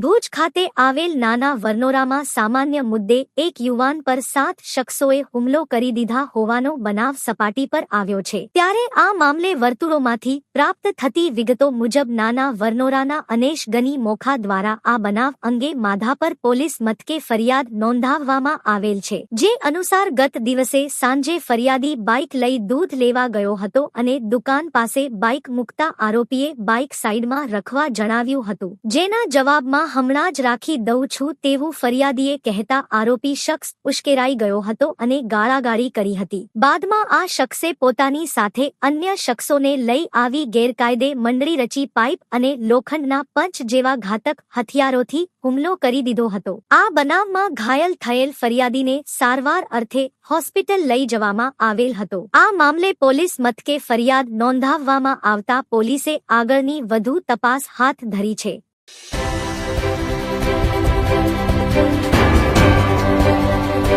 12 ભુજ ખાતે આવેલ નાના વરનોરામાં સામાન્ય મુદ્દે એક યુવાન પર સાત શખ્સોએ હુમલો કરી દીધા હોવાનો બનાવ સપાટી પર આવ્યો છે. ત્યારે આ મામલે વર્તુળોમાંથી પ્રાપ્ત થતી વિગતો મુજબ નાના વરનોરાના અનેશ ગની મોખા દ્વારા આ બનાવ અંગે માધાપર પોલીસ મથકે ફરિયાદ નોંધાવવામાં આવેલ છે. જે અનુસાર ગત દિવસે સાંજે ફરિયાદી બાઇક લઈ દૂધ લેવા ગયો હતો અને દુકાન પાસે બાઇક મૂકતા આરોપીએ બાઇક સાઇડમાં રખવા જણાવ્યું હતું. જેના જવાબમાં હમણાં જ રાખી દઉં છું તેવું ફરિયાદીએ કહેતા આરોપી શખ્સ ઉશ્કેરાઈ ગયો હતો અને ગાળાગાળી કરી હતી. બાદમાં આ શખ્સે પોતાની સાથે અન્ય શખ્સોને લઈ આવી ગેરકાયદે મંડળી રચી પાઇપ અને લોખંડના પંચ જેવા ઘાતક હથિયારોથી હુમલો કરી દીધો હતો. આ બનાવમાં ઘાયલ થયેલ ફરિયાદીને સારવાર અર્થે હોસ્પિટલ લઈ જવામાં આવેલ હતો. આ મામલે પોલીસ મથકે ફરિયાદ નોંધાવવામાં આવતા પોલીસે આગળની વધુ તપાસ હાથ ધરી છે.